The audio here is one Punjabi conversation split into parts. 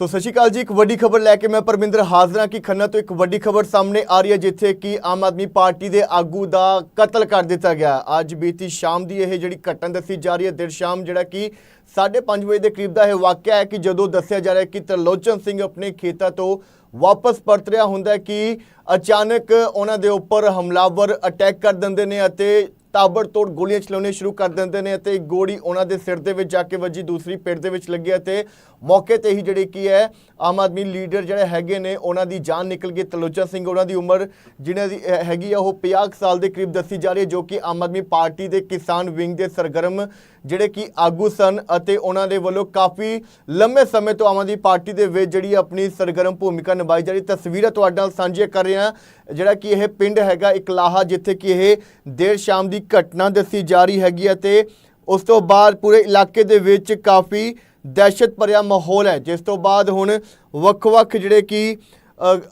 ਸੋ ਸਤਿ ਸ਼੍ਰੀ ਅਕਾਲ ਜੀ, ਇੱਕ ਵੱਡੀ ਖਬਰ ਲੈ ਕੇ ਮੈਂ ਪਰਮਿੰਦਰ ਹਾਜ਼ਰਾਂ ਕਿ ਖੰਨਾ ਤੋਂ ਇੱਕ ਵੱਡੀ ਖਬਰ ਸਾਹਮਣੇ ਆ ਰਹੀ ਹੈ, ਜਿੱਥੇ ਕਿ ਆਮ ਆਦਮੀ ਪਾਰਟੀ ਦੇ ਆਗੂ ਦਾ ਕਤਲ ਕਰ ਦਿੱਤਾ ਗਿਆ। ਅੱਜ ਬੀਤੀ ਸ਼ਾਮ ਦੀ ਇਹ ਜਿਹੜੀ ਘਟਨਾ ਦੱਸੀ ਜਾ ਰਹੀ ਹੈ ਦੇਰ ਸ਼ਾਮ ਜਿਹੜਾ ਕਿ 5:30 ਵਜੇ ਦੇ ਕਰੀਬ ਦਾ ਇਹ ਵਾਕਿਆ ਹੈ ਕਿ ਜਦੋਂ ਦੱਸਿਆ ਜਾ ਰਿਹਾ ਹੈ ਕਿ ਤਰਲੋਚਨ ਸਿੰਘ ਆਪਣੇ ਖੇਤਾਂ ਤੋਂ ਵਾਪਸ ਪਰਤ ਰਿਹਾ ਹੁੰਦਾ ਹੈ ਕਿ ਅਚਾਨਕ ਉਹਨਾਂ ਦੇ ਉੱਪਰ ਹਮਲਾਵਰ ਅਟੈਕ ਕਰ ਦਿੰਦੇ ਨੇ ਅਤੇ ਤਾਬੜਤੋੜ ਗੋਲੀਆਂ ਚਲਾਉਣੀਆਂ ਸ਼ੁਰੂ ਕਰ ਦਿੰਦੇ ਨੇ ਅਤੇ ਗੋਲੀ ਉਹਨਾਂ ਦੇ ਸਿਰ ਦੇ ਵਿੱਚ ਜਾ ਕੇ ਵੱਜੀ, ਦੂਸਰੀ ਪੇਟ ਦੇ ਵਿੱਚ ਲੱਗੀ ਅਤੇ ਮੌਕੇ ਤੇ ਹੀ ਜਿਹੜੇ ਕੀ ਹੈ ਆਮ ਆਦਮੀ ਲੀਡਰ ਜਿਹੜੇ ਹੈਗੇ ਨੇ ਉਹਨਾਂ ਦੀ ਜਾਨ ਨਿਕਲ ਗਈ। ਤਲੋਚਾ ਸਿੰਘ ਉਹਨਾਂ ਦੀ ਉਮਰ ਜਿਹਨਾਂ ਦੀ ਅਹ, ਹੈਗੀ ਆ ਉਹ 50 ਕੁ ਸਾਲ ਦੇ ਕਰੀਬ ਦੱਸੀ ਜਾ ਰਹੀ ਹੈ ਜੋ ਕਿ ਆਮ ਆਦਮੀ ਪਾਰਟੀ ਦੇ ਕਿਸਾਨ ਵਿੰਗ ਦੇ ਸਰਗਰਮ ਜਿਹੜੇ ਕਿ ਆਗੂ ਸਨ ਅਤੇ ਉਹਨਾਂ ਦੇ ਵੱਲੋਂ ਕਾਫੀ ਲੰਮੇ ਸਮੇਂ ਤੋਂ ਆਮ ਆਦਮੀ ਪਾਰਟੀ ਦੇ ਵਿੱਚ ਜਿਹੜੀ ਆਪਣੀ ਸਰਗਰਮ ਭੂਮਿਕਾ ਨਿਭਾਈ ਜਾ ਰਹੀ। ਤਸਵੀਰਾਂ ਤੁਹਾਡੇ ਨਾਲ ਸਾਂਝੀਆਂ ਕਰ ਰਿਹਾ ਜਿਹੜਾ ਕਿ ਇਹ ਪਿੰਡ ਹੈਗਾ ਇਕਲਾਹਾ ਜਿੱਥੇ ਕਿ ਇਹ ਦੇਰ ਸ਼ਾਮ ਦੀ ਘਟਨਾ ਦੱਸੀ ਜਾ ਰਹੀ ਹੈਗੀ ਅਤੇ ਉਸ ਤੋਂ ਬਾਅਦ ਪੂਰੇ ਇਲਾਕੇ ਦੇ ਵਿੱਚ ਕਾਫੀ ਦਹਿਸ਼ਤ ਭਰਿਆ ਮਾਹੌਲ ਹੈ। ਜਿਸ ਤੋਂ ਬਾਅਦ ਹੁਣ ਵੱਖ-ਵੱਖ ਜਿਹੜੇ ਕਿ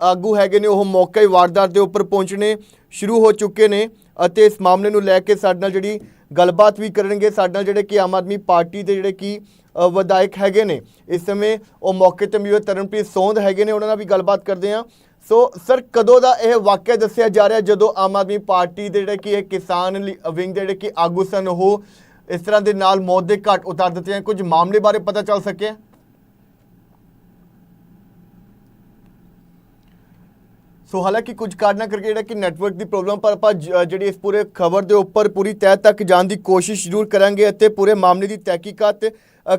ਆਗੂ ਹੈਗੇ ਨੇ, ਉਹ ਮੌਕੇ ਵਾਰਦਾਤ ਦੇ ਉੱਪਰ ਪਹੁੰਚਣੇ ਸ਼ੁਰੂ ਹੋ ਚੁੱਕੇ ਨੇ ਅਤੇ ਇਸ ਮਾਮਲੇ ਨੂੰ ਲੈ ਕੇ ਸਾਡੇ ਨਾਲ ਜਿਹੜੀ ਗੱਲਬਾਤ ਵੀ ਕਰਨਗੇ। ਸਾਡੇ ਨਾਲ ਜਿਹੜੇ ਕਿ ਆਮ ਆਦਮੀ ਪਾਰਟੀ ਦੇ ਜਿਹੜੇ ਕਿ ਵਿਧਾਇਕ ਹੈਗੇ ਨੇ, ਇਸ ਸਮੇਂ ਉਹ ਮੌਕੇ ਤੇ ਮੌਜੂਦ ਤਰਨਪ੍ਰੀਤ ਸੋਂਦ ਹੈਗੇ ਨੇ, ਉਹਨਾਂ ਨਾਲ ਵੀ ਗੱਲਬਾਤ ਕਰਦੇ ਹਾਂ। ਸੋ, ਸਰ, ਕਦੋਂ ਦਾ ਇਹ ਵਾਕਿਆ ਦੱਸਿਆ ਜਾ ਰਿਹਾ, ਜਦੋਂ ਆਮ ਆਦਮੀ ਪਾਰਟੀ ਦੇ ਜਿਹੜੇ ਕਿ ਇਹ ਕਿਸਾਨ ਲਈ- ਵਿੰਗ ਦੇ ਜਿਹੜੇ ਕਿ ਆਗੂ ਸਨ, ਉਹ ਇਸ ਤਰ੍ਹਾਂ ਦੇ ਨਾਲ ਮੌਤ ਦੇ ਘਾਟ ਉਤਾਰ ਦਿੱਤੇ ਹਨ। ਕੁਝ ਮਾਮਲੇ ਬਾਰੇ ਪਤਾ ਚੱਲ ਸਕਿਆ? ਸੋ ਹਾਲਾਂਕਿ ਕੁਝ ਕਾਰਨਾਂ ਕਰਕੇ ਜਿਹੜਾ ਕਿ ਨੈਟਵਰਕ ਦੀ ਪ੍ਰੋਬਲਮ, ਪਰ ਆਪਾਂ ਜਿਹੜੀ ਇਸ ਪੂਰੇ ਖਬਰ ਦੇ ਉੱਪਰ ਪੂਰੀ ਤਹਿ ਤੱਕ ਜਾਣ ਦੀ ਕੋਸ਼ਿਸ਼ ਜ਼ਰੂਰ ਕਰਾਂਗੇ ਅਤੇ ਪੂਰੇ ਮਾਮਲੇ ਦੀ ਤਹਿਕੀਕਾਤ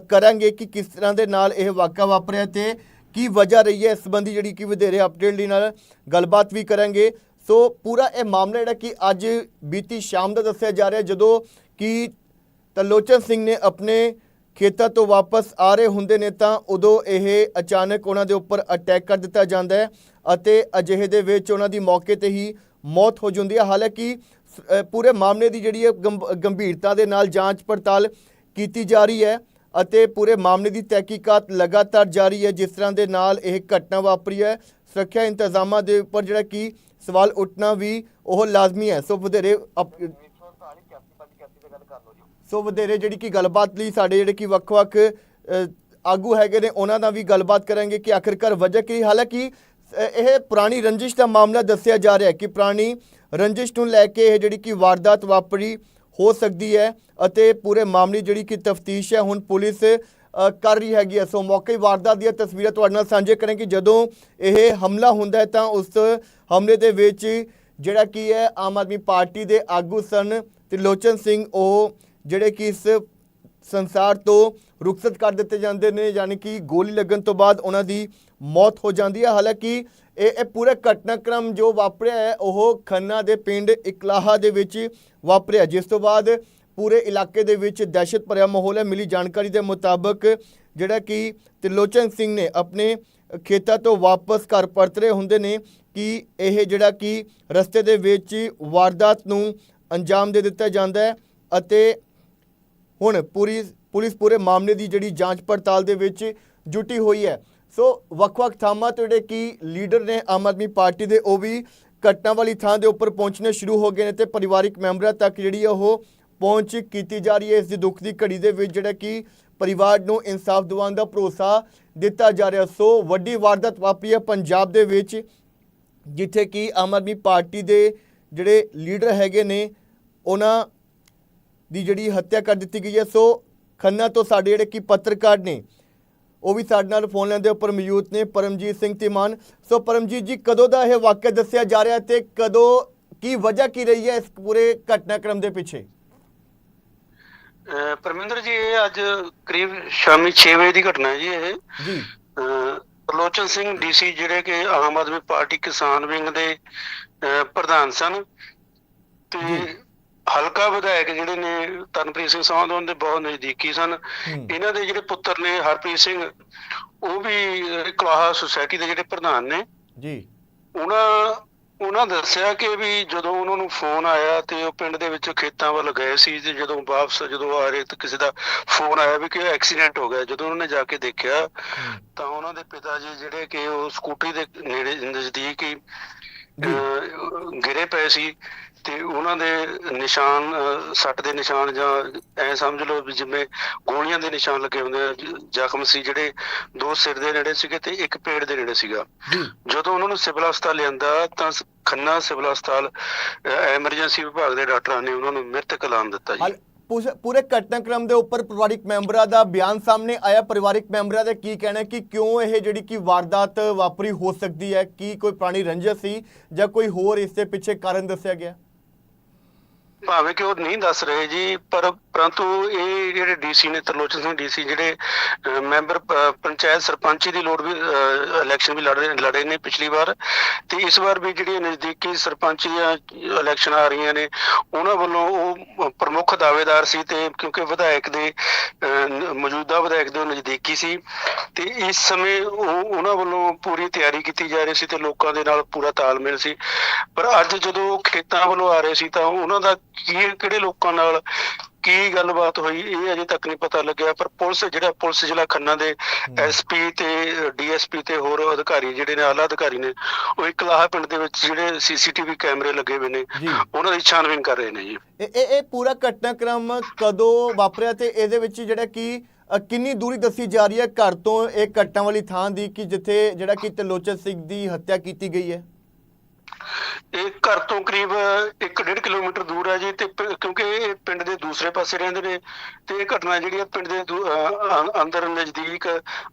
ਕਰਾਂਗੇ ਕਿ ਕਿਸ ਤਰ੍ਹਾਂ ਦੇ ਨਾਲ ਇਹ ਵਾਕਾ ਵਾਪਰਿਆ ਤੇ ਕੀ ਵਜ੍ਹਾ ਰਹੀ ਹੈ। ਇਸ ਸੰਬੰਧੀ ਜਿਹੜੀ ਕਿ ਵਧੇਰੇ ਅਪਡੇਟ ਲਈ ਨਾਲ ਗੱਲਬਾਤ ਵੀ ਕਰਾਂਗੇ। ਸੋ ਪੂਰਾ ਇਹ ਮਾਮਲਾ ਜਿਹੜਾ ਕਿ ਅੱਜ ਬੀਤੀ ਸ਼ਾਮ ਦਾ ਦੱਸਿਆ ਜਾ ਰਿਹਾ, ਜਦੋਂ ਕਿ ਤਾਂ ਲੋਚਨ ਸਿੰਘ ਨੇ ਆਪਣੇ ਖੇਤਾਂ ਤੋਂ ਵਾਪਸ ਆ ਰਹੇ ਹੁੰਦੇ ਨੇ ਤਾਂ ਉਦੋਂ ਇਹ ਅਚਾਨਕ ਉਹਨਾਂ ਦੇ ਉੱਪਰ ਅਟੈਕ ਕਰ ਦਿੱਤਾ ਜਾਂਦਾ ਹੈ ਅਤੇ ਅਜਿਹੇ ਦੇ ਵਿੱਚ ਉਹਨਾਂ ਦੀ ਮੌਕੇ ਤੇ ਹੀ ਮੌਤ ਹੋ ਜਾਂਦੀ ਹੈ। ਹਾਲਾਂਕਿ ਸ- ਪੂਰੇ ਮਾਮਲੇ ਦੀ ਜਿਹੜੀ ਹੈ ਗੰਭ- ਗੰਭੀਰਤਾ ਦੇ ਨਾਲ ਜਾਂਚ ਪੜਤਾਲ ਕੀਤੀ ਜਾ ਰਹੀ ਹੈ ਅਤੇ ਪੂਰੇ ਮਾਮਲੇ ਦੀ ਤਹਿਕੀਕਾਤ ਲਗਾਤਾਰ ਜਾਰੀ ਹੈ, ਜਿਸ ਤਰ੍ਹਾਂ ਦੇ ਨਾਲ ਇਹ ਘਟਨਾ ਵਾਪਰੀ ਹੈ। ਸੁਰੱਖਿਆ ਇੰਤਜ਼ਾਮਾਂ ਦੇ ਉੱਪਰ ਜਿਹੜਾ ਕਿ ਸਵਾਲ ਉੱਠਣਾ ਵੀ ਉਹ ਲਾਜ਼ਮੀ ਹੈ। ਸੋ ਵਧੇਰੇ ਅਪ- ਸੋ ਵਧੇਰੇ ਜਿਹੜੀ ਕਿ ਗੱਲਬਾਤ ਲਈ ਸਾਡੇ ਜਿਹੜੇ ਕਿ ਵੱਖ-ਵੱਖ ਆਗੂ ਹੈਗੇ ਨੇ, ਉਹਨਾਂ ਨਾਲ ਵੀ ਗੱਲਬਾਤ ਕਰਾਂਗੇ ਕਿ ਆਖਿਰਕਾਰ ਵਜ੍ਹਾ ਕੀ। ਹਾਲਾਂਕਿ ਇਹ ਪੁਰਾਣੀ ਰੰਜਿਸ਼ ਦਾ ਮਾਮਲਾ ਦੱਸਿਆ ਜਾ ਰਿਹਾ ਹੈ ਕਿ ਪੁਰਾਣੀ ਰੰਜਿਸ਼ ਨੂੰ ਲੈ ਕੇ ਇਹ ਜਿਹੜੀ ਕਿ ਵਾਰਦਾਤ ਵਾਪਰੀ ਹੋ ਸਕਦੀ ਹੈ ਅਤੇ ਪੂਰੇ ਮਾਮਲੇ ਜਿਹੜੀ ਕਿ ਤਫਤੀਸ਼ ਹੈ, ਹੁਣ ਪੁਲਿਸ ਕਰ ਰਹੀ ਹੈਗੀ ਹੈ। ਸੋ ਮੌਕੇ ਵਾਰਦਾਤ ਦੀਆਂ ਤਸਵੀਰਾਂ ਤੁਹਾਡੇ ਨਾਲ ਸਾਂਝੇ ਕਰਾਂਗੇ। ਜਦੋਂ ਇਹ ਹਮਲਾ ਹੁੰਦਾ ਹੈ ਤਾਂ ਉਸ ਹਮਲੇ ਦੇ ਵਿੱਚ ਜਿਹੜਾ ਕੀ ਹੈ, ਆਮ ਆਦਮੀ ਪਾਰਟੀ ਦੇ ਆਗੂ ਸਨ ਤ੍ਰਿਲੋਚਨ ਸਿੰਘ ਉਹ ਜਿਹੜੇ ਕਿ ਇਸ ਸੰਸਾਰ ਤੋਂ ਰੁਖਸਤ ਕਰ ਦਿੱਤੇ ਜਾਂਦੇ ਨੇ, ਯਾਨੀ ਕਿ ਗੋਲੀ ਲੱਗਣ ਤੋਂ ਬਾਅਦ ਉਹਨਾਂ ਦੀ ਮੌਤ ਹੋ ਜਾਂਦੀ ਹੈ। ਹਾਲਾਂਕਿ ਇਹ ਇਹ ਪੂਰਾ ਘਟਨਾਕ੍ਰਮ ਜੋ ਵਾਪਰਿਆ ਹੈ, ਉਹ ਖੰਨਾ ਦੇ ਪਿੰਡ ਇਕਲਾਹਾ ਦੇ ਵਿੱਚ ਵਾਪਰਿਆ। ਜਿਸ ਤੋਂ ਬਾਅਦ ਪੂਰੇ ਇਲਾਕੇ ਦੇ ਵਿੱਚ ਦਹਿਸ਼ਤ ਭਰਿਆ ਮਾਹੌਲ ਹੈ। ਮਿਲੀ ਜਾਣਕਾਰੀ ਦੇ ਮੁਤਾਬਕ ਜਿਹੜਾ ਕਿ ਤਿਲੋਚਨ ਸਿੰਘ ਨੇ ਆਪਣੇ ਖੇਤਾਂ ਤੋਂ ਵਾਪਸ ਘਰ ਪਰਤ ਰਹੇ ਹੁੰਦੇ ਨੇ ਕਿ ਇਹ ਜਿਹੜਾ ਕਿ ਰਸਤੇ ਦੇ ਵਿੱਚ ਵਾਰਦਾਤ ਨੂੰ ਅੰਜਾਮ ਦੇ ਦਿੱਤਾ ਜਾਂਦਾ ਹੈ ਅਤੇ ਹੁਣ ਪੂਰੀ, ਪੁਲਿਸ ਪੂਰੇ ਮਾਮਲੇ ਦੀ ਜਿਹੜੀ ਜਾਂਚ ਪੜਤਾਲ ਦੇ ਵਿੱਚ ਜੁਟੀ ਹੋਈ ਹੈ। ਸੋ ਵੱਖ-ਵੱਖ ਥਾਵਾਂ ਤੋਂ ਜਿਹੜੇ ਕਿ ਲੀਡਰ ਨੇ ਆਮ ਆਦਮੀ ਪਾਰਟੀ ਦੇ, ਉਹ ਵੀ ਘਟਨਾ ਵਾਲੀ ਥਾਂ ਦੇ ਉੱਪਰ ਪਹੁੰਚਣੇ ਸ਼ੁਰੂ ਹੋ ਗਏ ਨੇ ਤੇ ਪਰਿਵਾਰਿਕ ਮੈਂਬਰਾਂ ਤੱਕ ਜਿਹੜੀ ਹੈ ਉਹ ਪਹੁੰਚ ਕੀਤੀ ਜਾ ਰਹੀ ਹੈ। ਇਸ ਦੀ ਦੁੱਖ ਦੀ ਘੜੀ ਦੇ ਵਿੱਚ ਜਿਹੜਾ ਕਿ ਪਰਿਵਾਰ ਨੂੰ ਇਨਸਾਫ ਦਿਵਾਉਣ ਦਾ ਭਰੋਸਾ ਦਿੱਤਾ ਜਾ ਰਿਹਾ। ਸੋ ਵੱਡੀ ਵਾਰਦਾਤ ਵਾਪਰੀ ਹੈ ਪੰਜਾਬ ਦੇ ਵਿੱਚ, ਜਿੱਥੇ ਕਿ ਆਮ ਆਦਮੀ ਪਾਰਟੀ ਦੇ ਜਿਹੜੇ ਲੀਡਰ ਹੈਗੇ ਨੇ ਉਹਨਾਂ ਦੀ ਜਿਹੜੀ ਹੱਤਿਆ ਕਰ ਦਿੱਤੀ ਗਈ ਹੈ। ਸੋ ਖੰਨਾ ਤੋਂ ਸਾਡੇ ਜਿਹੜੇ ਕਿ ਪੱਤਰਕਾਰ ਨੇ ਉਹ ਵੀ ਸਾਡੇ ਨਾਲ ਫੋਨ ਲੈਣ ਦੇ ਉੱਪਰ ਮੌਜੂਦ ਨੇ ਪਰਮਜੀਤ ਸਿੰਘ ਤਿਮਾਨ ਸੋ ਪਰਮਜੀਤ ਜੀ ਕਦੋਂ ਦਾ ਇਹ ਵਾਕਿਆ ਦੱਸਿਆ ਜਾ ਰਿਹਾ ਤੇ ਕਦੋਂ ਕੀ ਵਜ੍ਹਾ ਕੀ ਰਹੀ ਹੈ ਇਸ ਪੂਰੇ ਘਟਨਾਕ੍ਰਮ ਦੇ ਪਿੱਛੇ? ਪਰਮਿੰਦਰ ਜੀ ਇਹ ਅੱਜ ਕਰੀਬ ਸ਼ਾਮੀ 6 ਵਜੇ ਦੀ ਘਟਨਾ ਹੈ ਜੀ ਇਹ। ਜੀ। ਪ੍ਰਲੋਚਨ ਸਿੰਘ ਡੀਸੀ ਜਿਹੜੇ ਕਿ ਆਮ ਆਦਮੀ ਪਾਰਟੀ ਕਿਸਾਨ ਵਿੰਗ ਦੇ ਪ੍ਰਧਾਨ ਸਨ ਤੇ। ਹਲਕਾ ਵਿਧਾਇਕ ਜਿਹੜੇ ਨੇ ਤਨਪ੍ਰੀਤ ਸਿੰਘ ਸਾਹੋਂ ਦੇ ਬਹੁਤ ਨਜ਼ਦੀਕੀ ਸਨ। ਇਹਨਾਂ ਦੇ ਜਿਹੜੇ ਪੁੱਤਰ ਨੇ ਹਰਪ੍ਰੀਤ ਸਿੰਘ ਉਹ ਵੀ ਕਲਾਹਾ ਸੁਸਾਇਟੀ ਦੇ ਜਿਹੜੇ ਪ੍ਰਧਾਨ ਨੇ ਜੀ ਉਹਨਾਂ ਉਹਨਾਂ ਦੱਸਿਆ ਕਿ ਵੀ ਜਦੋਂ ਉਹਨਾਂ ਨੂੰ ਫੋਨ ਆਇਆ ਤੇ ਉਹ ਪਿੰਡ ਦੇ ਵਿੱਚ ਖੇਤਾਂ ਵੱਲ ਗਏ ਸੀ ਤੇ ਜਦੋਂ ਵਾਪਸ ਜਦੋਂ ਆ ਰਹੇ ਤੇ ਕਿਸੇ ਦਾ ਫੋਨ ਆਇਆ ਵੀ ਕਿ ਐਕਸੀਡੈਂਟ ਹੋ ਗਿਆ ਜਦੋਂ ਉਹਨਾਂ ਨੇ ਜਾ ਕੇ ਦੇਖਿਆ। ਤਾਂ ਉਹਨਾਂ ਦੇ ਪਿਤਾ ਜੀ ਜਿਹੜੇ ਕਿ ਉਹ ਸਕੂਟਰੀ ਦੇ ਨੇੜੇ ਨਜ਼ਦੀਕ ਹੀ ਗਿਰੇ ਪਏ ਸੀ ਤੇ ਉਹਨਾਂ ਦੇ ਨਿਸ਼ਾਨ ਸੱਟ ਦੇ ਨਿਸ਼ਾਨ ਜਾਂ ਐ ਸਮਝ ਲਓ ਵੀ ਜਿਵੇਂ ਗੋਲੀਆਂ ਦੇ ਨਿਸ਼ਾਨ ਲੱਗੇ ਹੁੰਦੇ ਆ ਜ਼ਖਮ ਸੀ ਜਿਹੜੇ ਦੋ ਸਿਰ ਦੇ ਨੇੜੇ ਸੀਗੇ ਤੇ ਇੱਕ ਪੇਟ ਦੇ ਨੇੜੇ ਸੀਗਾ। ਜਦੋਂ ਉਹਨਾਂ ਨੂੰ ਸਿਵਲ ਹਸਪਤਾਲ ਲਿਆਂਦਾ ਤਾਂ ਖੰਨਾ ਸਿਵਲ ਹਸਪਤਾਲ ਐਮਰਜੈਂਸੀ ਵਿਭਾਗ ਦੇ ਡਾਕਟਰਾਂ ਨੇ ਉਹਨਾਂ ਨੂੰ ਮ੍ਰਿਤਕ ਐਲਾਨ ਦਿੱਤਾ ਜੀ। ਪੂਰੇ ਘਟਨਾਕ੍ਰਮ ਦੇ ਉੱਪਰ ਪਰਿਵਾਰਿਕ ਮੈਂਬਰਾਂ ਦਾ ਬਿਆਨ ਸਾਹਮਣੇ ਆਇਆ। ਪਰਿਵਾਰਿਕ ਮੈਂਬਰਾਂ ਦਾ ਕੀ ਕਹਿਣਾ ਹੈ ਕਿ ਕਿਉਂ ਇਹ ਜਿਹੜੀ ਕਿ ਵਾਰਦਾਤ ਵਾਪਰੀ, ਹੋ ਸਕਦੀ ਹੈ? ਕੀ ਕੋਈ ਪੁਰਾਣੀ ਰੰਜਿਸ਼ ਸੀ ਜਾਂ ਕੋਈ ਹੋਰ ਇਸ ਦੇ ਪਿੱਛੇ ਕਾਰਨ ਦੱਸਿਆ ਗਿਆ? ਭਾਵੇਂ ਕਿ ਉਹ ਨਹੀਂ ਦੱਸ ਰਹੇ ਜੀ, ਪਰ ਪਰੰਤੂ ਇਹ ਜਿਹੜੇ ਡੀਸੀ ਨੇ ਤਰਲੋਚਨ ਸਿੰਘ ਡੀਸੀ ਜਿਹੜੇ ਮੈਂਬਰ ਪੰਚਾਇਤ ਸਰਪੰਚੀ ਦੀ ਲੋੜ ਵੀ ਇਲੈਕਸ਼ਨ ਵੀ ਲੜ ਰਹੇ, ਲੜੇ ਨੇ ਪਿਛਲੀ ਵਾਰ ਤੇ ਇਸ ਵਾਰ ਵੀ ਜਿਹੜੀਆਂ ਨਜ਼ਦੀਕੀ ਸਰਪੰਚੀ ਇਲੈਕਸ਼ਨ ਆ ਰਹੀਆਂ ਨੇ, ਉਹਨਾਂ ਵੱਲੋਂ ਉਹ ਪ੍ਰਮੁੱਖ ਦਾਅਵੇਦਾਰ ਸੀ ਤੇ ਕਿਉਂਕਿ ਵਿਧਾਇਕ ਦੇ ਮੌਜੂਦਾ ਵਿਧਾਇਕ ਦੇ ਨਜ਼ਦੀਕੀ ਸੀ ਤੇ ਇਸ ਸਮੇਂ ਉਹ, ਉਹਨਾਂ ਵੱਲੋਂ ਪੂਰੀ ਤਿਆਰੀ ਕੀਤੀ ਜਾ ਰਹੀ ਸੀ ਤੇ ਲੋਕਾਂ ਦੇ ਨਾਲ ਪੂਰਾ ਤਾਲਮੇਲ ਸੀ। ਪਰ ਅੱਜ ਜਦੋਂ ਖੇਤਾਂ ਵੱਲੋਂ ਆ ਰਹੇ ਸੀ ਤਾਂ ਉਹਨਾਂ ਦਾ ਕੀ, ਕਿਹੜੇ ਲੋਕਾਂ ਨਾਲ ਕੀ ਗੱਲਬਾਤ ਹੋਈ ਇਹ ਅਜੇ ਤੱਕ ਨਹੀਂ ਪਤਾ ਲੱਗਿਆ ਪਰ ਪੁਲਿਸ ਜਿਹੜਾ ਪੁਲਿਸ ਜ਼ਿਲ੍ਹਾ ਖੰਨਾ ਦੇ ਐਸਪੀ ਤੇ ਡੀਐਸਪੀ ਤੇ ਹੋਰ ਅਧਿਕਾਰੀ ਜਿਹੜੇ ਨੇ ਆਲਾ ਅਧਿਕਾਰੀ ਨੇ ਉਹ ਇੱਕ ਲਾਹਾ ਪਿੰਡ ਦੇ ਵਿੱਚ ਜਿਹੜੇ ਸੀਸੀਟੀਵੀ ਕੈਮਰੇ ਲੱਗੇ ਹੋਏ ਨੇ। ਉਹਨਾਂ ਦੀ ਛਾਨਬੀਨ ਕਰ ਰਹੇ ਨੇ ਜੀ। ਇਹ ਇਹ ਇਹ ਪੂਰਾ ਘਟਨਾਕ੍ਰਮ ਕਦੋਂ ਵਾਪਰਿਆ ਤੇ ਇਹਦੇ ਵਿੱਚ ਜਿਹੜਾ ਕਿ ਕਿੰਨੀ ਦੂਰੀ ਦੱਸੀ ਜਾ ਰਹੀ ਹੈ ਘਰ ਤੋਂ ਇਹ ਘਟਨਾ ਵਾਲੀ ਥਾਂ ਦੀ ਕਿ ਜਿੱਥੇ ਜਿਹੜਾ ਕਿ ਤਲੋਚਨ ਸਿੰਘ ਦੀ ਹੱਤਿਆ ਕੀਤੀ ਗਈ ਹੈ? ਇਹ ਘਰ ਤੋਂ ਕਰੀਬ 1.5 ਕਿਲੋਮੀਟਰ ਦੂਰ ਹੈ ਜੀ ਤੇ ਕਿਉਂਕਿ ਇਹ ਪਿੰਡ ਦੇ ਦੂਸਰੇ ਪਾਸੇ ਰਹਿੰਦੇ ਨੇ ਤੇ ਇਹ ਘਟਨਾ ਜਿਹੜੀ ਹੈ ਪਿੰਡ ਦੇ ਦੂ- ਅਹ ਅੰ- ਅੰਦਰ ਨਜ਼ਦੀਕ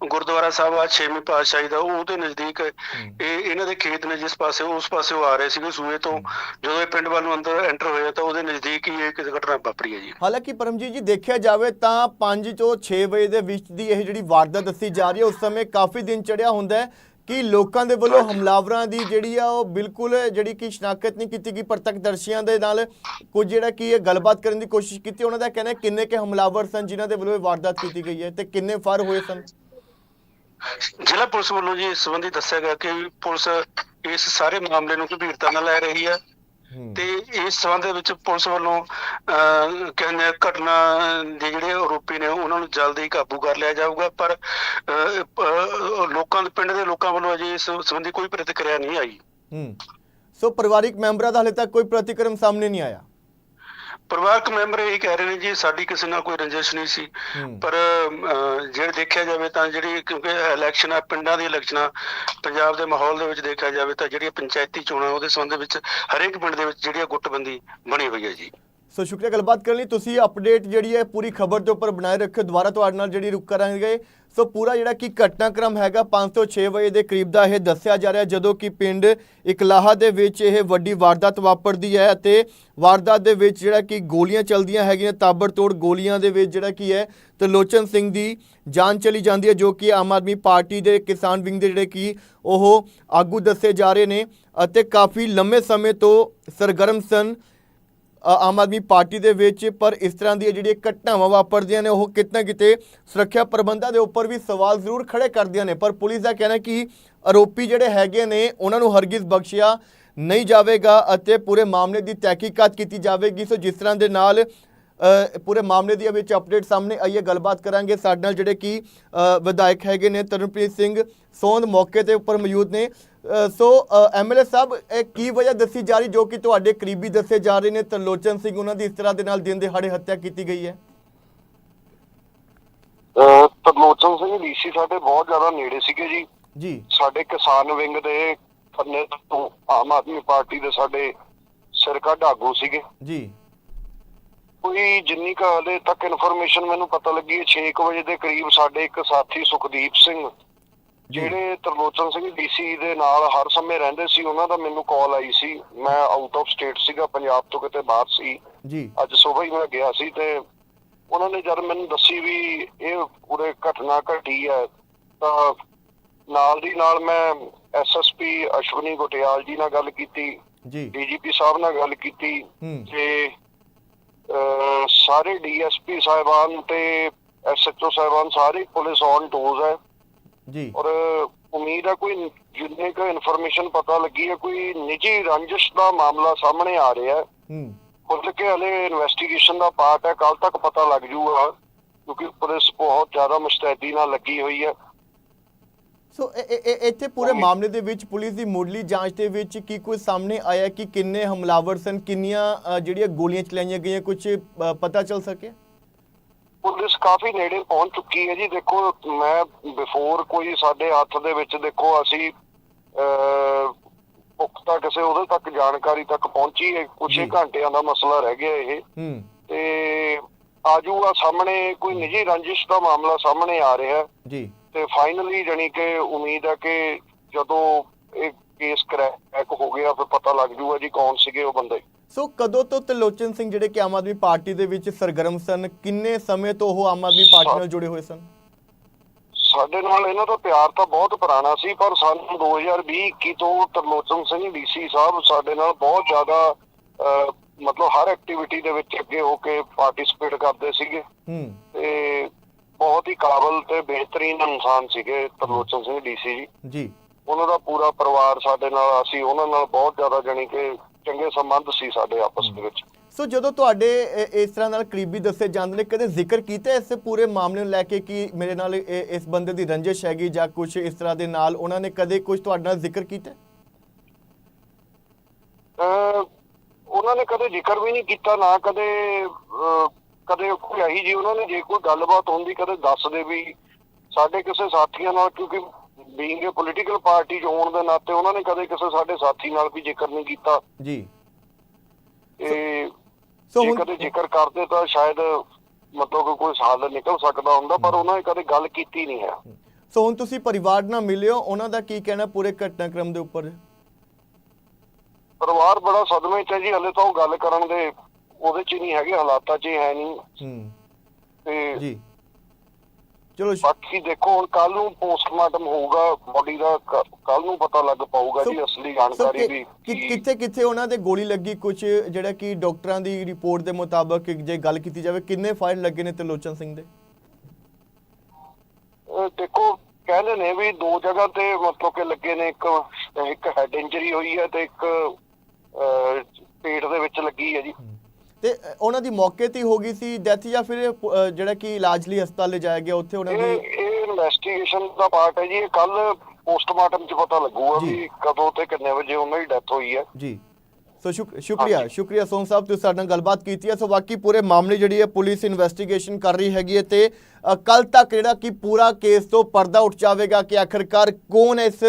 ਗੁਰਦੁਆਰਾ ਸਾਹਿਬ ਆ ਛੇਵੀਂ ਪਾਤਸ਼ਾਹੀ ਦਾ ਉਹਦੇ ਨਜ਼ਦੀਕ ਇਹ ਇਹਨਾਂ ਦੇ ਖੇਤ ਨੇ ਜਿਸ ਪਾਸੇ ਉਸ ਪਾਸੇ ਉਹ ਆ ਰਹੇ ਸੀਗੇ ਸੂਏ ਤੋਂ। ਜਦੋਂ ਇਹ ਪਿੰਡ ਵੱਲ ਨੂੰ ਅੰਦਰ ਐਂਟਰ ਹੋਇਆ ਤਾਂ ਉਹਦੇ ਨਜ਼ਦੀਕ ਹੀ ਇਹ ਕਿਸ ਘਟਨਾ ਵਾਪਰੀ ਹੈ ਜੀ। ਹਾਲਾਂਕਿ ਪਰਮਜੀਤ ਜੀ ਦੇਖਿਆ ਜਾਵੇ ਤਾਂ 5 ਤੋਂ 6 ਵਜੇ ਦੇ ਵਿੱਚ ਦੀ ਇਹ ਜਿਹੜੀ ਵਾਰਦਾਤ ਦੱਸੀ ਜਾ ਰਹੀ ਹੈ ਉਸ ਸਮੇਂ ਕਾਫੀ ਦਿਨ ਚੜਿਆ ਹੁੰਦਾ ਹੈ। ਕਿ ਲੋਕਾਂ ਦੇ ਵੱਲੋਂ ਹਮਲਾਵਰਾਂ ਦੀ ਜਿਹੜੀ ਆ ਉਹ ਬਿਲਕੁਲ ਜਿਹੜੀ ਕਿ ਸ਼ਨਾਖਤ ਨਹੀਂ ਕੀਤੀ ਗਈ, ਪ੍ਰਤੱਖਦਰਸ਼ੀਆਂ ਦੇ ਨਾਲ ਕੁਝ ਜਿਹੜਾ ਕਿ ਇਹ ਗੱਲਬਾਤ ਕਰਨ ਦੀ ਕੋਸ਼ਿਸ਼ ਕੀਤੀ, ਉਹਨਾਂ ਦਾ ਕਹਿਣਾ ਕਿੰਨੇ ਕੇ ਹਮਲਾਵਰ ਸਨ ਜਿਨ੍ਹਾਂ ਦੇ ਵੱਲੋਂ ਇਹ ਵਾਰਦਾਤ ਕੀਤੀ ਗਈ ਹੈ ਤੇ ਕਿੰਨੇ ਫਰ ਹੋਏ ਸਨ? ਜ਼ਿਲ੍ਹਾ ਪੁਲਿਸ ਵੱਲੋਂ ਜੀ ਇਸ ਸੰਬੰਧੀ ਦੱਸਿਆ ਗਿਆ ਕਿ ਪੁਲਿਸ ਇਸ ਸਾਰੇ ਮਾਮਲੇ ਨੂੰ ਗੰਭੀਰਤਾ ਨਾਲ ਲੈ ਰਹੀ ਹੈ। ਤੇ ਇਸ ਸੰਬੰਧ ਦੇ ਵਿੱਚ ਪੁਲਿਸ ਵੱਲੋਂ ਕਹਿੰਦੇ ਘਟਨਾ ਦੇ ਜਿਹੜੇ ਆਰੋਪੀ ਨੇ ਉਹਨਾਂ ਨੂੰ ਜਲਦੀ ਹੀ ਕਾਬੂ ਕਰ ਲਿਆ ਜਾਊਗਾ ਪਰ ਲੋਕਾਂ ਦੇ ਪਿੰਡ ਦੇ ਲੋਕਾਂ ਵੱਲੋਂ ਅਜੇ ਇਸ ਸੰਬੰਧੀ ਕੋਈ ਪ੍ਰਤੀਕਿਰਿਆ ਨਹੀਂ ਆਈ। ਹੂੰ। ਸੋ ਪਰਿਵਾਰਿਕ ਮੈਂਬਰਾਂ ਦਾ ਹਾਲੇ ਤੱਕ ਕੋਈ ਪ੍ਰਤੀਕਰਮ ਸਾਹਮਣੇ ਨਹੀਂ ਆਇਆ। ਪਰਿਵਾਰਕ ਮੈਂਬਰ ਇਹ ਕਹਿ ਰਹੇ ਨੇ ਜੀ ਸਾਡੀ ਕਿਸੇ ਨਾਲ ਕੋਈ ਰੰਜਿਸ਼ ਨਹੀਂ ਸੀ। ਪਰ ਜੇ ਦੇਖਿਆ ਜਾਵੇ ਤਾਂ ਜਿਹੜੀ ਕਿਉਂਕਿ ਇਲੈਕਸ਼ਨ ਆ ਪਿੰਡਾਂ ਦੀ ਇਲੈਕਸ਼ਨਾਂ ਪੰਜਾਬ ਦੇ ਮਾਹੌਲ ਦੇ ਵਿੱਚ ਦੇਖਿਆ ਜਾਵੇ ਤਾਂ ਜਿਹੜੀਆਂ ਪੰਚਾਇਤੀ ਚੋਣਾਂ ਉਹਦੇ ਸੰਬੰਧ ਵਿੱਚ ਹਰੇਕ ਪਿੰਡ ਦੇ ਵਿੱਚ ਜਿਹੜੀ ਆ ਗੁੱਟਬੰਦੀ ਬਣੀ ਹੋਈ ਹੈ ਜੀ ਸੋ ਸ਼ੁਕਰੀਆ, ਗੱਲਬਾਤ ਕਰਨ ਲਈ ਤੁਸੀਂ ਅਪਡੇਟ ਜਿਹੜੀ ਹੈ ਪੂਰੀ ਖਬਰ ਦੇ ਉੱਪਰ ਬਣਾਏ ਰੱਖਿਓ। ਦੁਬਾਰਾ ਤੁਹਾਡੇ ਨਾਲ ਜਿਹੜੀ ਰੁਕ ਕਰਾਂਗੇ। ਸੋ ਪੂਰਾ ਜਿਹੜਾ ਕਿ ਘਟਨਾਕ੍ਰਮ ਹੈਗਾ 5 ਤੋਂ 6 ਵਜੇ ਦੇ ਕਰੀਬ ਦਾ ਇਹ ਦੱਸਿਆ ਜਾ ਰਿਹਾ ਜਦੋਂ ਕਿ ਪਿੰਡ ਇਕਲਾਹਾ ਦੇ ਵਿੱਚ ਇਹ ਵੱਡੀ ਵਾਰਦਾਤ ਵਾਪਰਦੀ ਹੈ ਅਤੇ ਵਾਰਦਾਤ ਦੇ ਵਿੱਚ ਜਿਹੜਾ ਕਿ ਗੋਲੀਆਂ ਚੱਲਦੀਆਂ ਹੈਗੀਆਂ, ਤਾਬੜਤੋੜ ਗੋਲੀਆਂ ਦੇ ਵਿੱਚ ਜਿਹੜਾ ਕੀ ਹੈ, ਤਲੋਚਨ ਸਿੰਘ ਦੀ ਜਾਨ ਚਲੀ ਜਾਂਦੀ ਹੈ, ਜੋ ਕਿ ਆਮ ਆਦਮੀ ਪਾਰਟੀ ਦੇ ਕਿਸਾਨ ਵਿੰਗ ਦੇ ਜਿਹੜੇ ਕਿ ਉਹ ਆਗੂ ਦੱਸੇ ਜਾ ਰਹੇ ਨੇ ਅਤੇ ਕਾਫੀ ਲੰਮੇ ਸਮੇਂ ਤੋਂ ਸਰਗਰਮ ਸਨ। ਆਮ ਆਦਮੀ ਪਾਰਟੀ ਦੇ ਵਿੱਚ, ਪਰ ਇਸ ਤਰ੍ਹਾਂ ਦੀਆਂ ਜਿਹੜੀਆਂ ਘਟਨਾਵਾਂ ਵਾਪਰਦੀਆਂ ਨੇ, ਉਹ ਕਿਤੇ ਨਾ ਕਿਤੇ ਸੁਰੱਖਿਆ ਪ੍ਰਬੰਧਾਂ ਦੇ ਉੱਪਰ ਵੀ ਸਵਾਲ ਜ਼ਰੂਰ ਖੜੇ ਕਰਦੀਆਂ ਨੇ। ਪਰ ਪੁਲਿਸ ਦਾ ਕਹਿਣਾ ਕਿ ਆਰੋਪੀ ਜਿਹੜੇ ਹੈਗੇ ਨੇ, ਉਹਨਾਂ ਨੂੰ ਹਰਗਿਜ਼ ਬਖਸ਼ਿਆ ਨਹੀਂ ਜਾਵੇਗਾ ਅਤੇ ਪੂਰੇ ਮਾਮਲੇ ਦੀ ਤਹਿਕੀਕਾਤ ਕੀਤੀ ਜਾਵੇਗੀ। ਸੋ ਜਿਸ ਤਰ੍ਹਾਂ ਦੇ ਨਾਲ ਪੂਰੇ ਮਾਮਲੇ ਦੀ ਵਿੱਚ ਅਪਡੇਟ ਸਾਹਮਣੇ ਆਈ ਹੈ। ਗੱਲਬਾਤ ਕਰਾਂਗੇ ਸਾਡੇ ਨਾਲ ਜਿਹੜੇ ਕਿ ਵਿਧਾਇਕ ਹੈਗੇ ਨੇ ਤਰਨਪ੍ਰੀਤ ਸਿੰਘ ਸੋਂਦ ਮੌਕੇ ਤੇ ਉੱਪਰ ਮੌਜੂਦ ਨੇ। ਸੋ ਐਮਐਲਏ ਸਾਹਿਬ ਇਹ ਕੀ ਵਜ੍ਹਾ ਦੱਸੀ ਜਾ ਰਹੀ ਜੋ ਕਿ ਤੁਹਾਡੇ ਕਰੀਬੀ ਦੱਸੇ ਜਾ ਰਹੇ ਨੇ? ਤਰਲੋਚਨ ਸਿੰਘ ਉਹਨਾਂ ਦੀ ਇਸ ਤਰ੍ਹਾਂ ਦੇ ਨਾਲ ਦਿਨ ਦਿਹਾੜੇ ਹੱਤਿਆ ਕੀਤੀ ਗਈ ਹੈ। ਤਰਲੋਚਨ ਸਿੰਘ ਡੀਸੀ ਸਾਡੇ ਬਹੁਤ ਜ਼ਿਆਦਾ ਨੇੜੇ ਸੀਗੇ ਜੀ। ਜੀ। ਸਾਡੇ ਕਿਸਾਨ ਵਿੰਗ ਦੇ ਖੰਨੇ ਤੋਂ ਆਮ ਆਦਮੀ ਪਾਰਟੀ ਦੇ ਸਾਡੇ ਸਿਰਕੱਢ ਆਗੂ ਸੀਗੇ। ਜੀ। ਕੋਈ ਜਿੰਨੀ ਕੁ ਹਲੇ ਤੱਕ ਇਨਫੋਰਮੇਸ਼ਨ ਮੈਨੂੰ ਪਤਾ ਲੱਗੀ ਹੈ 6 ਵਜੇ ਦੇ ਕਰੀਬ ਸਾਡੇ ਇੱਕ ਸਾਥੀ ਸੁਖਦੀਪ ਸਿੰਘ ਜਿਹੜੇ ਤਰਲੋਚਨ ਸਿੰਘ ਡੀਸੀ ਦੇ ਨਾਲ ਹਰ ਸਮੇਂ ਰਹਿੰਦੇ ਸੀ ਉਹਨਾਂ ਦਾ ਮੈਨੂੰ ਕਾਲ ਆਈ ਸੀ। ਮੈਂ ਆਊਟ ਆਫ ਸਟੇਟ ਸੀਗਾ ਪੰਜਾਬ ਤੋਂ ਕਿਤੇ ਬਾਹਰ ਸੀ। ਜੀ। ਅੱਜ ਸਵੇਰ ਹੀ ਮੈਂ ਗਿਆ ਸੀ ਤੇ ਉਹਨਾਂ ਨੇ ਜਦ ਮੈਨੂੰ ਦੱਸੀ ਵੀ ਇਹ ਪੂਰੇ ਘਟਨਾ ਘਟੀ ਹੈ ਤਾਂ ਨਾਲ ਦੀ ਨਾਲ ਮੈਂ ਐਸਐਸਪੀ ਅਸ਼ਵਨੀ ਗੁਟਿਆਲ ਜੀ ਨਾਲ ਗੱਲ ਕੀਤੀ ਜੀ। ਡੀਜੀਪੀ ਸਾਹਿਬ ਨਾਲ ਗੱਲ ਕੀਤੀ ਤੇ ਸਾਰੇ ਡੀਐਸਪੀ ਸਾਹਿਬਾਨ ਤੇ ਐਸਐਚਓ ਸਾਹਿਬਾਨ ਸਾਰੇ ਪੁਲਿਸ ਔਨ ਟੂਜ਼ ਹੈ। ਜੀ। ਔਰ ਉਮੀਦ ਹੈ ਕੋਈ ਜਿੰਨੇ ਕੁ ਇਨਫੋਰਮੇਸ਼ਨ ਪਤਾ ਲੱਗੀ ਹੈ ਕੋਈ ਨਿੱਜੀ ਰੰਜਿਸ਼ ਦਾ ਮਾਮਲਾ ਸਾਹਮਣੇ ਆ ਰਿਹਾ ਹੈ। ਹੂੰ। ਖੁੱਲ ਕੇ ਹਲੇ ਇਨਵੈਸਟੀਗੇਸ਼ਨ ਦਾ ਪਾਰਟ ਹੈ ਕੱਲ ਤੱਕ ਪਤਾ ਲੱਗ ਜੂਗਾ ਕਿਉਂਕਿ ਪੁਲਿਸ ਬਹੁਤ ਜ਼ਿਆਦਾ ਮੁਸਤੈਦੀ ਨਾਲ ਲੱਗੀ ਹੋਈ ਹੈ। ਸੋ ਇੱਥੇ ਪੂਰੇ ਮਾਮਲੇ ਦੇ ਵਿੱਚ ਪੁਲਿਸ ਦੀ ਮੁੱਢਲੀ ਜਾਂਚ ਦੇ ਵਿੱਚ ਕੀ ਕੁਝ ਸਾਹਮਣੇ ਆਇਆ ਕਿ ਕਿੰਨੇ ਹਮਲਾਵਰ ਸਨ ਕਿੰਨੀਆਂ ਜਿਹੜੀਆਂ ਗੋਲੀਆਂ ਚਲਾਈਆਂ ਗਈਆਂ ਕੁਝ ਪਤਾ ਚੱਲ ਸਕਿਆ? ਪੁਲਿਸ ਕਾਫੀ ਨੇੜੇ ਪਹੁੰਚ ਚੁੱਕੀ ਹੈ ਜੀ। ਦੇਖੋ ਮੈਂ ਬਿਫੋਰ ਕੋਈ ਸਾਡੇ ਹੱਥ ਦੇ ਵਿੱਚ ਦੇਖੋ ਅਸੀਂ ਪੁਖਤਾ ਕਿਸੇ ਉਹਦੇ ਤੱਕ ਜਾਣਕਾਰੀ ਤੱਕ ਪਹੁੰਚੀ ਹੈ। ਜੀ। ਘੰਟਿਆਂ ਦਾ ਮਸਲਾ ਰਹਿ ਗਿਆ ਇਹ। ਤੇ ਆਜੂਗਾ ਸਾਹਮਣੇ ਕੋਈ ਨਿੱਜੀ ਰੰਜਿਸ਼ ਦਾ ਮਾਮਲਾ ਸਾਹਮਣੇ ਆ ਰਿਹਾ। ਜੀ। ਤੇ ਫਾਈਨਲੀ ਜਾਣੀ ਕਿ ਉਮੀਦ ਹੈ ਕਿ ਜਦੋਂ ਇਹ ਕੇਸ ਕਰੈਕ ਹੋ ਗਿਆ ਫਿਰ ਪਤਾ ਲੱਗ ਜੂਗਾ ਜੀ ਕੌਣ ਸੀਗੇ ਉਹ ਬੰਦੇ। ਸੋ ਕਦੋਂ ਤੋਂ ਤਲੋਚਨ ਸਿੰਘ ਜਿਹੜੇ ਕਿ ਆਮ ਆਦਮੀ ਪਾਰਟੀ ਦੇ ਵਿੱਚ ਸਰਗਰਮ ਸਨ ਕਿੰਨੇ ਸਮੇਂ ਤੋਂ ਉਹ ਆਮ ਆਦਮੀ ਪਾਰਟੀ ਨਾਲ ਜੁੜੇ ਹੋਏ ਸਨ? ਸਾਡੇ ਨਾਲ ਇਹਨਾਂ ਦਾ ਪਿਆਰ ਤਾਂ ਬਹੁਤ ਪੁਰਾਣਾ ਸੀ ਪਰ ਸਾਨੂੰ 2020-21 ਤੋਂ ਤਰਲੋਚਨ ਸਿੰਘ ਡੀਸੀ ਸਾਹਿਬ ਸਾਡੇ ਨਾਲ ਬਹੁਤ ਜ਼ਿਆਦਾ ਮਤਲਬ ਹਰ ਐਕਟੀਵਿਟੀ ਦੇ ਵਿੱਚ ਅੱਗੇ ਹੋ ਕੇ ਪਾਰਟਿਸਿਪੇਟ ਕਰਦੇ ਸੀਗੇ। ਹੂੰ। ਤੇ ਬਹੁਤ ਹੀ ਕਾਬਲ ਤੇ ਬਿਹਤਰੀਨ ਇਨਸਾਨ ਸੀਗੇ ਤਰਲੋਚਨ ਸਿੰਘ ਡੀਸੀ ਜੀ। ਜੀ। ਉਹਨਾਂ ਦਾ ਪੂਰਾ ਪਰਿਵਾਰ ਸਾਡੇ ਨਾਲ ਅਸੀਂ ਉਹਨਾਂ ਨਾਲ ਬਹੁਤ ਜ਼ਿਆਦਾ ਜਾਣੀ ਕਿ ਚੰਗੇ ਸੰਬੰਧ ਸੀ ਸਾਡੇ ਆਪਸ ਦੇ ਵਿੱਚ। ਸੋ ਜਦੋਂ ਤੁਹਾਡੇ ਇਸ ਤਰ੍ਹਾਂ ਨਾਲ ਕਰੀਬੀ ਦੱਸੇ ਜਾਂਦੇ ਨੇ ਕਦੇ ਜ਼ਿਕਰ ਕੀਤਾ ਇਸ ਪੂਰੇ ਮਾਮਲੇ ਨੂੰ ਲੈ ਕੇ ਕਿ ਮੇਰੇ ਨਾਲ ਇਸ ਬੰਦੇ ਦੀ ਰੰਜਿਸ਼ ਹੈਗੀ ਜਾਂ ਕੁਝ ਇਸ ਤਰ੍ਹਾਂ ਦੇ ਨਾਲ ਉਹਨਾਂ ਨੇ ਕਦੇ ਕੁਝ ਤੁਹਾਡੇ ਨਾਲ ਜ਼ਿਕਰ ਕੀਤਾ? ਉਹਨਾਂ ਨੇ ਕਦੇ ਜ਼ਿਕਰ ਵੀ ਨਹੀਂ ਕੀਤਾ ਨਾ ਕਦੇ ਕਦੇ ਕੋਈ ਆਹੀ ਜੀ ਉਹਨਾਂ ਨੇ ਜੇ ਕੋਈ ਗੱਲਬਾਤ ਹੁੰਦੀ ਕਦੇ ਦੱਸਦੇ ਵੀ ਸਾਡੇ ਕਿਸੇ ਸਾਥੀਆਂ ਨਾਲ ਕਿਉਂਕਿ ਬੀਇੰਗ ਪੋਲੀਟੀਕਲ ਪਾਰਟੀ ਚ ਹੋਣ ਦੇ ਨਾਤੇ ਉਹਨਾਂ ਨੇ ਕਦੇ ਕਿਸੇ ਸਾਡੇ ਸਾਥੀ ਨਾਲ ਵੀ ਜ਼ਿਕਰ ਨਹੀਂ ਕੀਤਾ। ਜੀ। ਤੇ ਸੋ ਹੁਣ ਕਦੇ ਜ਼ਿਕਰ ਕਰਦੇ ਤਾਂ ਸ਼ਾਇਦ ਮਤਲਬ ਕੋਈ ਹੱਲ ਨਿਕਲ ਸਕਦਾ ਹੁੰਦਾ ਪਰ ਉਹਨਾਂ ਨੇ ਕਦੇ ਗੱਲ ਕੀਤੀ ਨਹੀਂ ਹੈ। ਸੋ ਹੁਣ ਤੁਸੀਂ ਪਰਿਵਾਰ ਨਾਲ ਮਿਲਿਓ ਉਹਨਾਂ ਦਾ ਕੀ ਕਹਿਣਾ ਪੂਰੇ ਘਟਨਾਕ੍ਰਮ ਦੇ ਉੱਪਰ? ਪਰਿਵਾਰ ਬੜਾ ਸਦਮੇ ਚ ਹੈ ਜੀ ਹਲੇ ਤਾਂ ਉਹ ਗੱਲ ਕਰਨ ਦੇ ਉਹਦੇ ਚ ਨਹੀਂ ਹੈਗੇ ਹਾਲਾਤਾਂ ਚ ਹੀ ਨਹੀਂ। ਹੂੰ। ਤੇ ਜੀ। ਚਲੋ ਬਾਕੀ ਦੇਖੋ ਹੁਣ ਕੱਲ ਨੂੰ ਪੋਸਟਮਾਰਟਮ ਹੋਊਗਾ ਬੋਡੀ ਦਾ ਕੱਲ ਨੂੰ ਪਤਾ ਲੱਗ ਪਾਊਗਾ ਜੀ ਅਸਲੀ ਜਾਣਕਾਰੀ ਵੀ। ਕਿੱਥੇ ਕਿੱਥੇ ਉਹਨਾਂ ਦੇ ਗੋਲੀ ਲੱਗੀ ਕੁਝ ਜਿਹੜਾ ਕਿ ਡਾਕਟਰਾਂ ਦੀ ਰਿਪੋਰਟ ਦੇ ਮੁਤਾਬਕ ਜੇ ਗੱਲ ਕੀਤੀ ਜਾਵੇ ਕਿੰਨੇ ਫਾਇਰ ਲੱਗੇ ਨੇ ਤਲੋਚਨ ਸਿੰਘ ਦੇ? ਦੇਖੋ ਕਹਿੰਦੇ ਨੇ ਵੀ ਦੋ ਜਗ੍ਹਾ ਤੇ ਮਤਲਬ ਕਿ ਲੱਗੇ ਨੇ ਇੱਕ ਇੱਕ ਹੈਡ ਇੰਜਰੀ ਹੋਈ ਹੈ ਤੇ ਇੱਕ ਪੇਟ ਦੇ ਵਿੱਚ ਲੱਗੀ ਹੈ ਜੀ। ਤੇ ਉਹਨਾਂ ਦੀ ਮੌਕੇ ਤੇ ਹੀ ਗਈ ਸੀ ਡੈਥ ਜਾਂ ਫਿਰ ਜਿਹੜਾ ਕਿ ਇਲਾਜ ਲਈ ਹਸਪਤਾਲ ਲਿਜਾਇਆ ਗਿਆ ਉੱਥੇ ਉਹਨਾਂ ਦੀ ਇਹ ਇਨਵੈਸਟੀਗੇਸ਼ਨ ਦਾ ਪਾਰਟ ਹੈ ਜੀ। ਇਹ ਕੱਲ ਪੋਸਟਮਾਰਟਮ 'ਚ ਪਤਾ ਲੱਗੂਗਾ। ਵੀ ਕਦੋਂ ਤੇ ਕਿੰਨੇ ਵਜੇ ਉਹਨਾਂ ਦੀ ਡੈਥ ਹੋਈ ਹੈ। ਜੀ। ਸੋ ਸ਼ੁਕ- ਸ਼ੁਕਰੀਆ ਸ਼ੁਕਰੀਆ ਸੋਨ ਸਾਹਿਬ ਤੁਸੀਂ ਸਾਡੇ ਨਾਲ ਗੱਲਬਾਤ ਕੀਤੀ ਹੈ। ਸੋ ਬਾਕੀ ਪੂਰੇ ਮਾਮਲੇ ਜਿਹੜੀ ਹੈ ਪੁਲਿਸ ਇਨਵੈਸਟੀਗੇਸ਼ਨ ਕਰ ਰਹੀ ਹੈਗੀ ਹੈ ਤੇ ਕੱਲ ਤੱਕ ਜਿਹੜਾ ਕਿ ਪੂਰਾ ਕੇਸ ਤੋਂ ਪਰਦਾ ਉੱਠ ਜਾਵੇਗਾ ਕਿ ਆਖਰਕਾਰ ਕੌਣ ਇਸ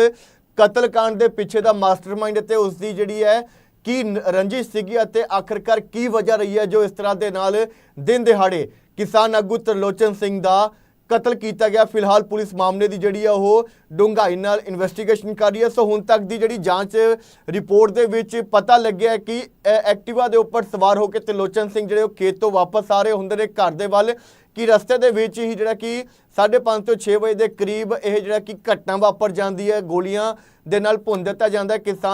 ਕਤਲकांड ਦੇ ਪਿੱਛੇ ਦਾ ਮਾਸਟਰਮਾਈਂਡ ਤੇ ਉਸ ਦੀ ਜਿਹੜੀ ਹੈ ਕੀ ਨ- ਰੰਜਿਸ਼ ਸੀਗੀ ਅਤੇ ਆਖਰਕਾਰ ਕੀ ਵਜ੍ਹਾ ਰਹੀ ਹੈ ਜੋ ਇਸ ਤਰ੍ਹਾਂ ਦੇ ਨਾਲ ਦਿਨ ਦਿਹਾੜੇ ਕਿਸਾਨ ਆਗੂ ਤਰਲੋਚਨ ਸਿੰਘ ਦਾ ਕਤਲ ਕੀਤਾ ਗਿਆ? ਫਿਲਹਾਲ ਪੁਲਿਸ ਮਾਮਲੇ ਦੀ ਜਿਹੜੀ ਆ ਉਹ ਡੂੰਘਾਈ ਨਾਲ ਇਨਵੈਸਟੀਗੇਸ਼ਨ ਕਰ ਰਹੀ ਹੈ। ਸੋ ਹੁਣ ਤੱਕ ਦੀ ਜਿਹੜੀ ਜਾਂਚ ਰਿਪੋਰਟ ਦੇ ਵਿੱਚ ਪਤਾ ਲੱਗਿਆ ਕਿ ਐਕਟਿਵਾ ਦੇ ਉੱਪਰ ਸਵਾਰ ਹੋ ਕੇ ਤਿਲੋਚਨ ਸਿੰਘ ਜਿਹੜੇ ਉਹ ਖੇਤ ਤੋਂ ਵਾਪਸ ਆ ਰਹੇ ਹੁੰਦੇ ਨੇ ਘਰ ਦੇ ਵੱਲ, ਕਿ ਰਸਤੇ ਦੇ ਵਿੱਚ ਹੀ ਜਿਹੜਾ ਕਿ 5:30 ਤੋਂ 6 ਵਜੇ ਦੇ ਕਰੀਬ ਇਹ ਜਿਹੜਾ ਕਿ ਘਟਨਾ ਵਾਪਰ ਜਾਂਦੀ ਹੈ। ਗੋਲੀਆਂ ਦੇ ਨਾਲ ਭੁੰਨ ਦਿੱਤਾ ਜਾਂਦਾ ਹੈ। ਕਿਸਾਨ